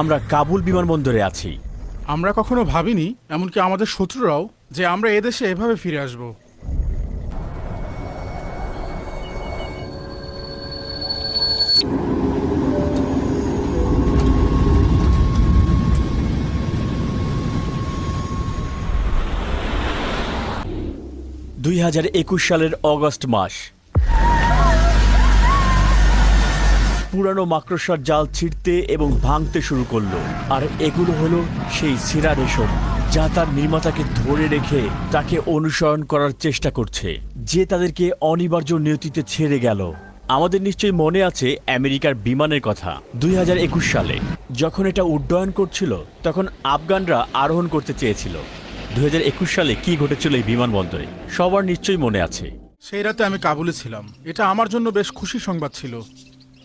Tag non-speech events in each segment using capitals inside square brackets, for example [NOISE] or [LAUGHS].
আমরা কাবুল বিমানবন্দরে আছি। আমরা কখনো ভাবিনি এমনকি আমাদের শত্রুরাও যে আমরা এদেশে এভাবে ফিরে আসব। দুই হাজার একুশ সালের অগস্ট মাস। পুরানো মাকড়সার জাল ছিঁড়তে এবং ভাঙতে শুরু করল। আর এগুলো হলো সেই সিরা রেশম, যা তার নির্মাতাকে ধরে রেখে তাকে অনুসরণ করার চেষ্টা করছে। যে তাদেরকে অনিবার্য নিয়তিতে ছেড়ে গেল। আমাদের নিশ্চয়ই মনে আছে আমেরিকার বিমানের কথা, দুই হাজার একুশ সালে। যখন এটা উড্ডয়ন করছিল, তখন আফগানরা আরোহণ করতে চেয়েছিল। দুই হাজার একুশ সালে কি ঘটেছিল এই বিমানবন্দরে, সবার নিশ্চয়ই মনে আছে। সেই রাতে আমি কাবুলে ছিলাম। এটা আমার জন্য বেশ খুশি সংবাদ ছিল।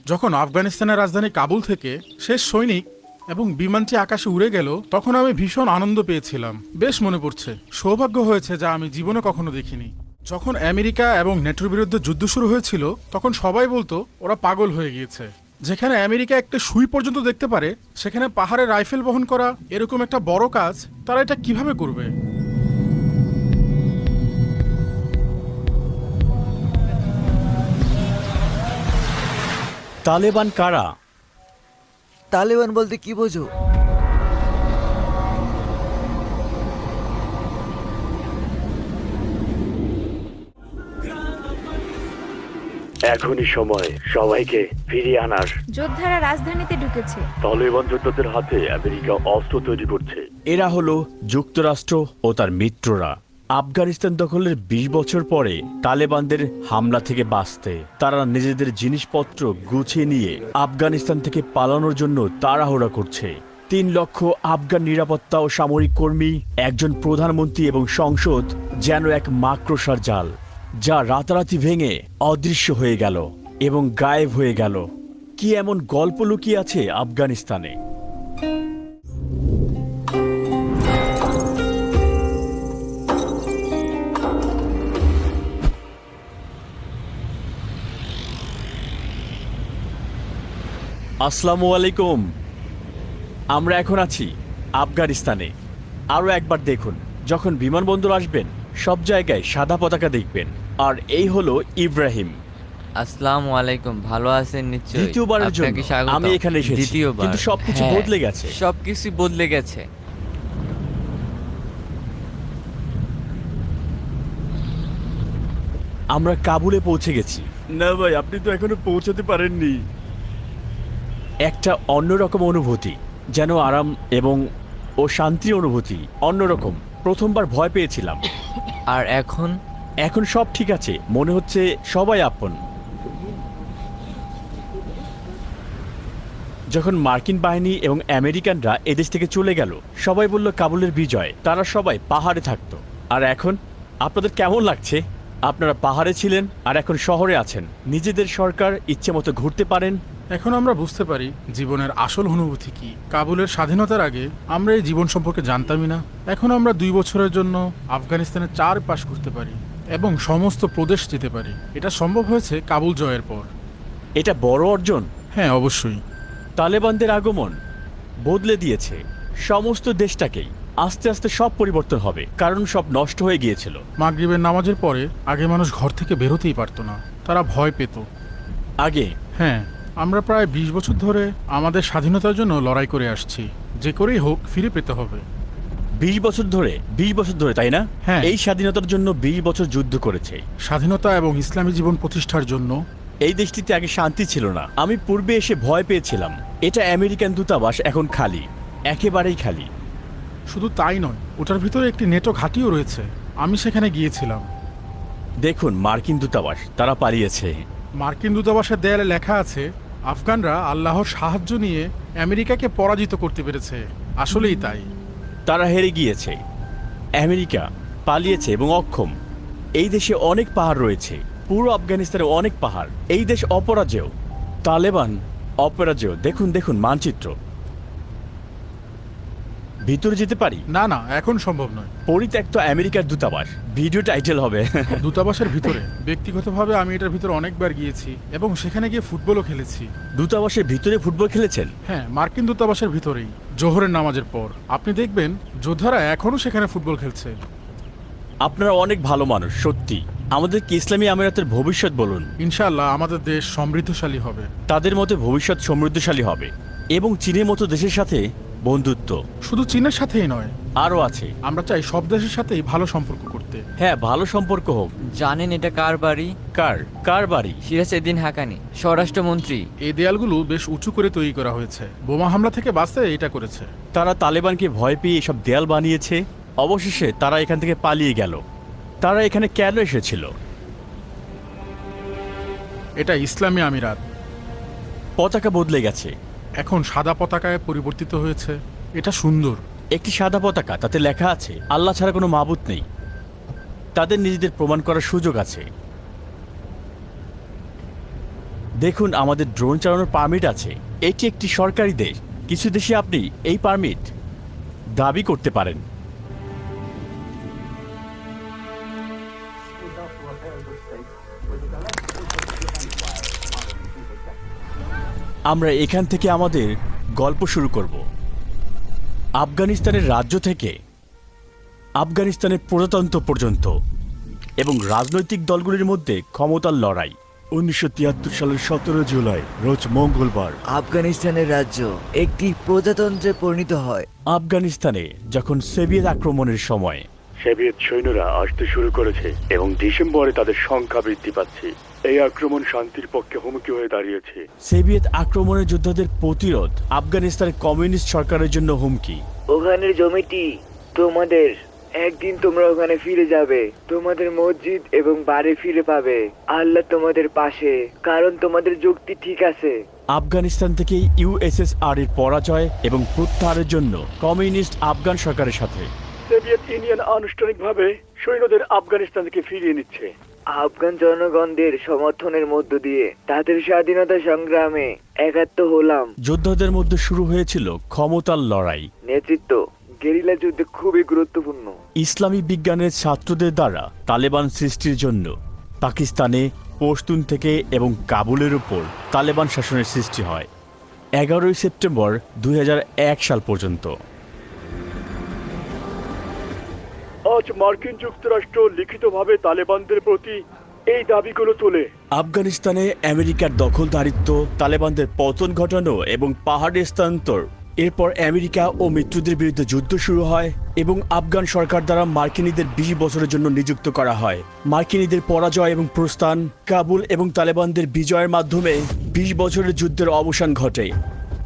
যখন আফগানিস্তানের রাজধানী কাবুল থেকে শেষ সৈনিক এবং বিমানটি আকাশে উড়ে গেল, তখন আমি ভীষণ আনন্দ পেয়েছিলাম। বেশ মনে পড়ছে। সৌভাগ্য হয়েছে যা আমি জীবনে কখনো দেখিনি। যখন আমেরিকা এবং নেটোর বিরুদ্ধে যুদ্ধ শুরু হয়েছিল, তখন সবাই বলতো, ওরা পাগল হয়ে গিয়েছে। যেখানে আমেরিকা একটা সুই পর্যন্ত দেখতে পারে, সেখানে পাহাড়ে রাইফেল বহন করা এরকম একটা বড় কাজ তারা এটা কীভাবে করবে? তালেবান কারা? তালেবান বলতে কি বোঝো? এখনই সময় সবাইকে ফিরিয়ে আনার। যোদ্ধারা রাজধানীতে ঢুকেছে। তালেবান যোদ্ধাদের হাতে আমেরিকা অস্ত্র তৈরি করছে। এরা হলো যুক্তরাষ্ট্র ও তার মিত্ররা। আফগানিস্তান দখলের ২০ বছর পরে তালেবানদের হামলা থেকে বাঁচতে, তারা নিজেদের জিনিসপত্র গুছিয়ে নিয়ে আফগানিস্তান থেকে পালানোর জন্য তাড়াহুড়া করছে। তিন লক্ষ আফগান নিরাপত্তা ও সামরিক কর্মী, একজন প্রধানমন্ত্রী এবং সংসদ যেন এক মাক্রসার জাল, যা রাতারাতি ভেঙে অদৃশ্য হয়ে গেল এবং গায়েব হয়ে গেল। কি এমন গল্প লুকিয়ে আছে আফগানিস্তানে? আসসালামু আলাইকুম। আমরা এখন আছি আফগানিস্তানে। আরও একবার দেখুন যখন বিমানবন্দর আসবেন সব জায়গায় সাদা পতাকা দেখবেন। আর এই হলো ইব্রাহিম। আসসালামু আলাইকুম ভালো আছেন নিশ্চয়ই? দ্বিতীয়বারের জন্য। আপনাকে। আমি এখানে এসেছি। দ্বিতীয়বার। কিন্তু সবকিছু হ্যাঁ, বদলে গেছে। সবকিছু বদলে গেছে। আমরা কাবুলে পৌঁছে গেছি। না ভাই আপনি তো এখনও পৌঁছাতে পারেননি। একটা অন্যরকম অনুভূতি যেন আরাম এবং ও শান্তির অনুভূতি অন্যরকম। প্রথমবার ভয় পেয়েছিলাম। আর এখন? এখন সব ঠিক আছে। মনে হচ্ছে সবাই আপন। যখন মার্কিন বাহিনী এবং আমেরিকানরা এদেশ থেকে চলে গেল সবাই বলল কাবুলের বিজয়। তারা সবাই পাহাড়ে থাকতো। আর এখন? আপনাদের কেমন লাগছে? আপনারা পাহাড়ে ছিলেন আর এখন শহরে আছেন। নিজেদের সরকার ইচ্ছে মতো ঘুরতে পারেন এখন আমরা বুঝতে পারি জীবনের আসল অনুভূতি কি। কাবুলের স্বাধীনতার আগে আমরা এই জীবন সম্পর্কে জানতামই না। এখন আমরা দুই বছরের জন্য আফগানিস্তানের চার পাশ ঘুরতে পারি এবং সমস্ত প্রদেশ যেতে পারি। এটা সম্ভব হয়েছে কাবুল জয়ের পর। এটা বড় অর্জন? হ্যাঁ অবশ্যই। তালেবানদের আগমন বদলে দিয়েছে সমস্ত দেশটাকেই। আস্তে আস্তে সব পরিবর্তন হবে কারণ সব নষ্ট হয়ে গিয়েছিল। মাগরিবের নামাজের পরে আগে মানুষ ঘর থেকে বেরোতেই পারতো না। তারা ভয় পেত। আগে? হ্যাঁ। আমরা প্রায় বিশ বছর ধরে আমাদের স্বাধীনতার জন্য লড়াই করে আসছি। যে করেই হোক ফিরে পেতে হবে। বিশ বছর ধরে বিশ বছর ধরে তাই না? হ্যাঁ। এই স্বাধীনতার জন্য বিশ বছর যুদ্ধ করেছে। স্বাধীনতা এবং ইসলামী জীবন প্রতিষ্ঠার জন্য। এই দেশটিতে আগে শান্তি ছিল না। আমি পূর্বে এসে ভয় পেয়েছিলাম। এটা আমেরিকান দূতাবাস এখন খালি। একেবারেই খালি। শুধু তাই নয় ওটার ভিতরে একটি নেটো ঘাঁটিও রয়েছে। আমি সেখানে গিয়েছিলাম। দেখুন মার্কিন দূতাবাস তারা পালিয়েছে। মার্কিন দূতাবাসের দেয়ালে লেখা আছে আফগানরা আল্লাহর সাহায্য নিয়ে আমেরিকাকে পরাজিত করতে পেরেছে। আসলেই তাই। তারা হেরে গিয়েছে। আমেরিকা পালিয়েছে এবং অক্ষম। এই দেশে অনেক পাহাড় রয়েছে। পুরো আফগানিস্তানে অনেক পাহাড়। এই দেশ অপরাজেয়। তালেবান অপরাজেয়। দেখুন দেখুন মানচিত্র। ভিতরে যেতে পারি? না না এখন সম্ভব নয়। পরিত্যক্ত আমেরিকার দূতাবাস। ভিডিও টাইটেল হবে। [LAUGHS] দূতাবাসের ভিতরে। ব্যক্তিগতভাবে আমি এটার ভিতরে অনেকবার গিয়েছি এবং সেখানে গিয়ে ফুটবলও খেলেছি। দূতাবাসের ভিতরে ফুটবল খেলেছেন? হ্যাঁ মার্কিন দূতাবাসের ভিতরেই জোহরের নামাজের পর। আপনি দেখবেন যোদ্ধারা এখনও সেখানে ফুটবল খেলছে। আপনারা অনেক ভালো মানুষ সত্যি। আমাদেরকে ইসলামী আমিরাতের ভবিষ্যৎ বলুন। ইনশাআল্লাহ আমাদের দেশ সমৃদ্ধশালী হবে। তাদের মতে ভবিষ্যৎ সমৃদ্ধশালী হবে। এবং চীনের মতো দেশের সাথে বন্ধুত্ব। শুধু চীনের সাথেই নয় আরও আছে। আমরা চাই সব দেশের সাথেই ভালো সম্পর্ক করতে। হ্যাঁ ভালো সম্পর্ক হোক। জানেন এটা কার বাড়ি? কার? কার বাড়ি? সিরাজ এদিন হাকানি স্বরাষ্ট্রমন্ত্রী। এই দেয়ালগুলো বেশ উঁচু করে তৈরি করা হয়েছে। বোমা হামলা থেকে বাঁচতে এটা করেছে। তারা তালেবানকে ভয় পেয়ে এসব দেয়াল বানিয়েছে। অবশেষে তারা এখান থেকে পালিয়ে গেল। তারা এখানে কেন এসেছিল? এটা ইসলামী আমিরাত। পতাকা বদলে গেছে। এখন সাদা পতাকায় পরিবর্তিত হয়েছে। এটা সুন্দর। একটি সাদা পতাকা, তাতে লেখা আছে, আল্লাহ ছাড়া কোনো মাবুত নেই। তাদের নিজেদের প্রমাণ করার সুযোগ আছে। দেখুন, আমাদের ড্রোন চালানোর পারমিট আছে। এটি একটি সরকারি দেশ। কিছু দেশে আপনি এই পারমিট দাবি করতে পারেন। আমরা এখান থেকে আমাদের গল্প শুরু করব। আফগানিস্তানের রাজ্য থেকে আফগানিস্তানের প্রজাতন্ত্র পর্যন্ত এবং রাজনৈতিক দলগুলির মধ্যে ক্ষমতার লড়াই। উনিশশো তিয়াত্তর সালের সতেরো জুলাই রোজ মঙ্গলবার। আফগানিস্তানের রাজ্য একটি প্রজাতন্ত্রে পরিণত হয়। আফগানিস্তানে যখন সোভিয়েত আক্রমণের সময় সোভিয়েত সৈন্যরা আসতে শুরু করেছে এবং ডিসেম্বরে তাদের সংখ্যা বৃদ্ধি পাচ্ছে। এই আক্রমণ শান্তির পক্ষে হুমকি হয়ে দাঁড়িয়েছে। সোভিয়েত আক্রমণের যোদ্ধাদের প্রতিরোধ আফগানিস্তানের কমিউনিস্ট সরকারের জন্য হুমকি। ওখানের জমিটি তোমাদের। একদিন তোমরা ওখানে ফিরে যাবে। তোমাদের মসজিদ এবং বাড়ি ফিরে পাবে। আল্লাহ তোমাদের পাশে। কারণ তোমাদের যুক্তি ঠিক আছে। আফগানিস্তান থেকে ইউএসএসআর এর পরাজয় এবং প্রত্যাহারের জন্য কমিউনিস্ট আফগান সরকারের সাথে। সোভিয়েত ইউনিয়ন আনুষ্ঠানিকভাবে সৈন্যদের আফগানিস্তান থেকে ফিরিয়ে নিচ্ছে। আফগান জনগণদের সমর্থনের মধ্য দিয়ে তাদের স্বাধীনতা সংগ্রামে একাত্ম হলাম। যোদ্ধাদের মধ্যে শুরু হয়েছিল ক্ষমতার লড়াই। নেতৃত্ব গেরিলা যুদ্ধে খুবই গুরুত্বপূর্ণ। ইসলামী বিজ্ঞানের ছাত্রদের দ্বারা তালেবান সৃষ্টির জন্য পাকিস্তানে পশতুন থেকে এবং কাবুলের উপর তালেবান শাসনের সৃষ্টি হয়। এগারোই সেপ্টেম্বর দুই হাজার এক সাল পর্যন্ত। আজ মার্কিন যুক্তরাষ্ট্র লিখিতভাবে তালেবানদের প্রতি এই দাবিগুলো তোলে। আফগানিস্তানে আমেরিকার দখলদারিত্ব, তালেবানদের পতন ঘটানো এবং পাহাড়ে স্থানান্তর। এরপর আমেরিকা ও মিত্রদের বিরুদ্ধে যুদ্ধ শুরু হয় এবং আফগান সরকার দ্বারা মার্কিনীদের বিশ বছরের জন্য নিযুক্ত করা হয়। মার্কিনীদের পরাজয় এবং প্রস্থান, কাবুল এবং তালেবানদের বিজয়ের মাধ্যমে বিশ বছরের যুদ্ধের অবসান ঘটে।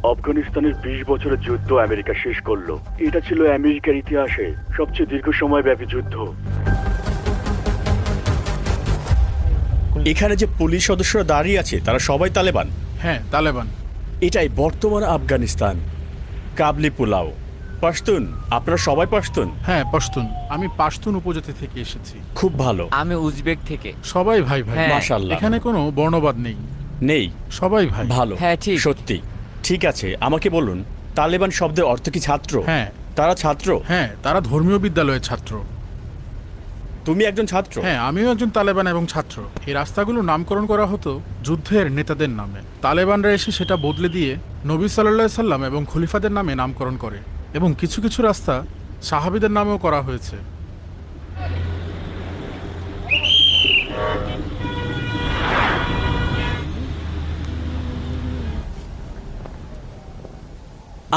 আফগানিস্তানের বিশ বছরের যুদ্ধ আমেরিকা শেষ করল। এটা ছিল আমেরিকার ইতিহাসে সবচেয়ে দীর্ঘ সময় ব্যাপী যুদ্ধ। এখানে যে পুলিশ সদস্যরা দাঁড়িয়ে আছে তারা সবাই তালেবান? হ্যাঁ তালেবান। এটাই বর্তমান আফগানিস্তান। কাবলি পোলাও। পাশতুন আপনারা সবাই পাশতুন? হ্যাঁ পশতুন। আমি পাশতুন উপজাতি থেকে এসেছি। খুব ভালো। আমি উজবেক থেকে। সবাই ভাই ভাই। হ্যাঁ। মাশাল্লাহ এখানে কোনো বর্ণবাদ নেই। নেই। সবাই ভাই। ভালো। হ্যাঁ, ঠিক। সত্যি। ঠিক আছে আমাকে বলুন তালেবান শব্দের অর্থ কি ছাত্র? হ্যাঁ। তারা ছাত্র? হ্যাঁ তারা ধর্মীয় বিদ্যালয়ের ছাত্র। তুমি একজন ছাত্র? হ্যাঁ আমিও একজন তালেবান এবং ছাত্র। এই রাস্তাগুলো নামকরণ করা হতো যুদ্ধের নেতাদের নামে। তালেবানরা এসে সেটা বদলে দিয়ে নবী সাল্লাহ সাল্লাম এবং খলিফাদের নামে নামকরণ করে এবং কিছু কিছু রাস্তা সাহাবিদের নামেও করা হয়েছে।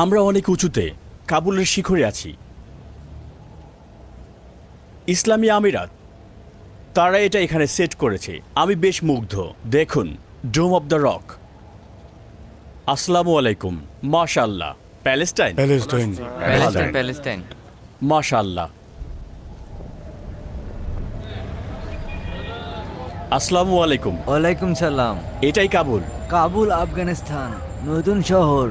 আমরা অনেক উঁচুতে কাবুলের শিখরে আছি। ইসলামী আমিরাত তারা এটা এখানে সেট করেছে। আমি বেশ মুগ্ধ। দেখুন ডোম অব দ্য রক। আসসালামু আলাইকুম। মাশাল্লাহ প্যালেস্টাইন? প্যালেস্টাইন। প্যালেস্টাইন মাশাল্লাহ আসসালামু আলাইকুম। ওয়ালাইকুম সালাম। এটাই কাবুল। কাবুল আফগানিস্তান নতুন শহর।